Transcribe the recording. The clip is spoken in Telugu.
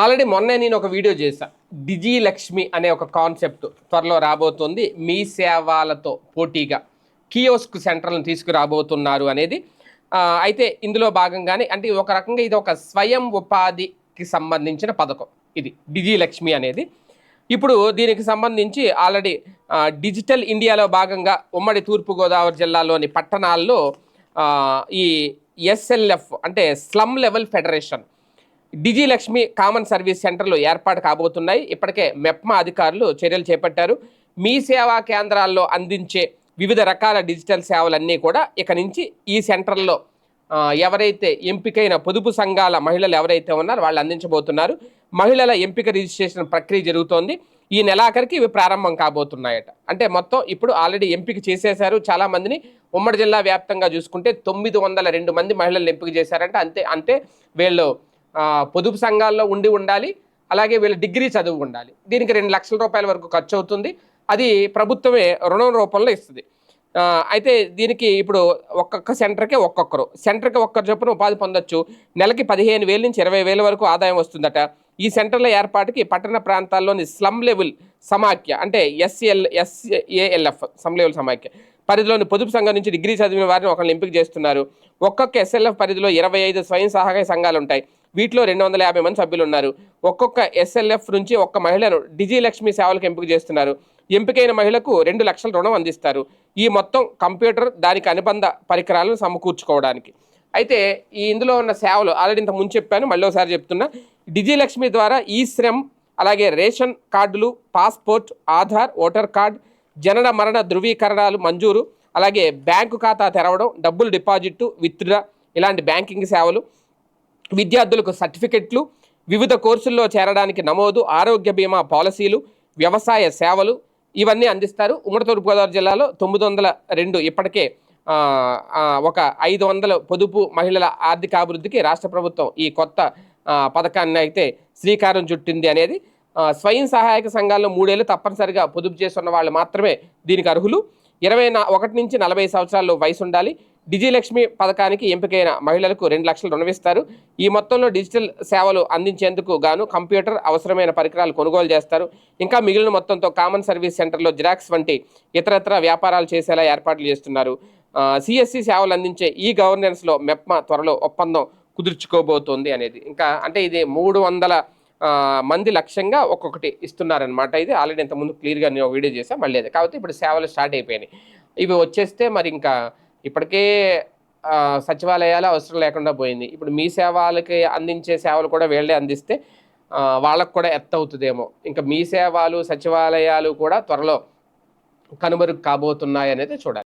ఆల్రెడీ మొన్నే నేను ఒక వీడియో చేశా. డిజీ లక్ష్మి అనే ఒక కాన్సెప్ట్ త్వరలో రాబోతుంది. మీ సేవాలతో పోటీగా కియోస్క్ సెంటర్లను తీసుకురాబోతున్నారు అనేది. అయితే ఇందులో భాగంగానే అంటే ఒక రకంగా ఇది ఒక స్వయం ఉపాధికి సంబంధించిన పథకం. ఇది డిజీ లక్ష్మి అనేది. ఇప్పుడు దీనికి సంబంధించి ఆల్రెడీ డిజిటల్ ఇండియాలో భాగంగా ఉమ్మడి తూర్పుగోదావరి జిల్లాలోని పట్టణాల్లో ఈ ఎస్ఎల్ఎఫ్ అంటే slum level federation digi Lakshmi common service సెంటర్లు ఏర్పాటు కాబోతున్నాయి. ఇప్పటికే మెప్మా అధికారులు చర్యలు చేపట్టారు. మీ సేవా కేంద్రాల్లో అందించే వివిధ రకాల డిజిటల్ సేవలన్నీ కూడా ఇక నుంచి ఈ సెంటర్లో ఎవరైతే ఎంపికైన పొదుపు సంఘాల మహిళలు ఎవరైతే ఉన్నారో వాళ్ళు అందించబోతున్నారు. మహిళల ఎంపిక రిజిస్ట్రేషన్ ప్రక్రియ జరుగుతోంది. ఈ నెలాఖరికి ఇవి ప్రారంభం కాబోతున్నాయట. అంటే మొత్తం ఇప్పుడు ఆల్రెడీ ఎంపిక చేసేశారు. చాలా మందిని ఉమ్మడి జిల్లా వ్యాప్తంగా చూసుకుంటే తొమ్మిది వందల రెండు మంది మహిళలను ఎంపిక చేశారంటే. అంతే అంటే వీళ్ళు పొదుపు సంఘాల్లో ఉండి ఉండాలి. అలాగే వీళ్ళు డిగ్రీ చదువు ఉండాలి. దీనికి రెండు లక్షల రూపాయల వరకు ఖర్చు అవుతుంది. అది ప్రభుత్వమే రుణం రూపంలో ఇస్తుంది. అయితే దీనికి ఇప్పుడు ఒక్కొక్క సెంటర్కే ఒక్కొక్కరు. సెంటర్కి ఒక్కరు చొప్పున ఉపాధి పొందొచ్చు. నెలకి పదిహేను వేల నుంచి ఇరవై వేల వరకు ఆదాయం వస్తుందట. ఈ సెంటర్ల ఏర్పాటుకి పట్టణ ప్రాంతాల్లోని స్లమ్ లెవెల్ సమాఖ్య అంటే ఎస్ఎల్ ఎస్ఏఎల్ఎఫ్ స్లమ్ లెవెల్ సమాఖ్య పరిధిలోని పొదుపు సంఘం నుంచి డిగ్రీ చదివిన వారిని ఒకరిని ఎంపిక చేస్తున్నారు. ఒక్కొక్క ఎస్ఎల్ఎఫ్ పరిధిలో ఇరవై ఐదు స్వయం సహాయ సంఘాలు ఉంటాయి వీటిలో రెండు వందల యాభై మంది సభ్యులు ఉన్నారు ఒక్కొక్క ఎస్ఎల్ఎఫ్ నుంచి ఒక్క మహిళను డిజిలక్ష్మి సేవలకు ఎంపిక చేస్తున్నారు. ఎంపికైన మహిళకు రెండు లక్షల రుణం అందిస్తారు. ఈ మొత్తం కంప్యూటర్ దానికి అనుబంధ పరికరాలను సమకూర్చుకోవడానికి. అయితే ఈ ఇందులో ఉన్న సేవలు ఆల్రెడీ ఇంత ముందు చెప్పాను మళ్ళీ ఒకసారి చెప్తున్నా. డిజిలక్ష్మి ద్వారా ఈ శ్రమ్ అలాగే రేషన్ కార్డులు పాస్పోర్ట్ ఆధార్ ఓటర్ కార్డ్ జనన మరణ ధృవీకరణాలు మంజూరు అలాగే బ్యాంకు ఖాతా తెరవడం డబ్బులు డిపాజిట్ విత్డ్రా ఇలాంటి బ్యాంకింగ్ సేవలు విద్యార్థులకు సర్టిఫికెట్లు వివిధ కోర్సుల్లో చేరడానికి నమోదు ఆరోగ్య బీమా పాలసీలు వ్యవసాయ సేవలు ఇవన్నీ అందిస్తారు. ఉమ్మడి తూర్పుగోదావరి జిల్లాలో తొమ్మిది వందల రెండు ఇప్పటికే ఒక ఐదు వందల పొదుపు మహిళల ఆర్థికాభివృద్ధికి రాష్ట్ర ప్రభుత్వం ఈ కొత్త పథకాన్ని అయితే శ్రీకారం చుట్టింది అనేది స్వయం సహాయక సంఘాల్లో మూడేళ్ళు తప్పనిసరిగా పొదుపు చేస్తున్న వాళ్ళు మాత్రమే దీనికి అర్హులు. ఇరవై నా ఒకటి నుంచి నలభై సంవత్సరాలు వయసు ఉండాలి డిజిలక్ష్మి పథకానికి ఎంపికైన మహిళలకు రెండు లక్షలు రుణమిస్తారు. ఈ మొత్తంలో డిజిటల్ సేవలు అందించేందుకు గాను కంప్యూటర్ అవసరమైన పరికరాలు కొనుగోలు చేస్తారు. ఇంకా మిగిలిన మొత్తంతో కామన్ సర్వీస్ సెంటర్లో జిరాక్స్ వంటి ఇతరత్ర వ్యాపారాలు చేసేలా ఏర్పాట్లు చేస్తున్నారు. సిఎస్సి సేవలు అందించే ఈ గవర్నెన్స్లో మెప్మా త్వరలో ఒప్పందం కుదుర్చుకోబోతోంది అనేది. ఇంకా అంటే ఇది మూడు వందల మంది లక్ష్యంగా ఒక్కొక్కటి ఇస్తున్నారనమాట ఇది. ఆల్రెడీ ఇంతకుముందు క్లియర్గా నేను వీడియో చేశాను మళ్ళీ అది. కాబట్టి ఇప్పుడు సేవలు స్టార్ట్ అయిపోయినాయి. ఇవి వచ్చేస్తే మరి ఇంకా ఇప్పటికే సచివాలయాలు అవసరం లేకుండా పోయింది. ఇప్పుడు మీ సేవలకి అందించే సేవలు కూడా వీళ్ళే అందిస్తే వాళ్ళకు కూడా ఎత్త అవుతుందేమో ఇంకా మీ సేవలు సచివాలయాలు కూడా త్వరలో కనుమరుగు కాబోతున్నాయి అనేది చూడాలి.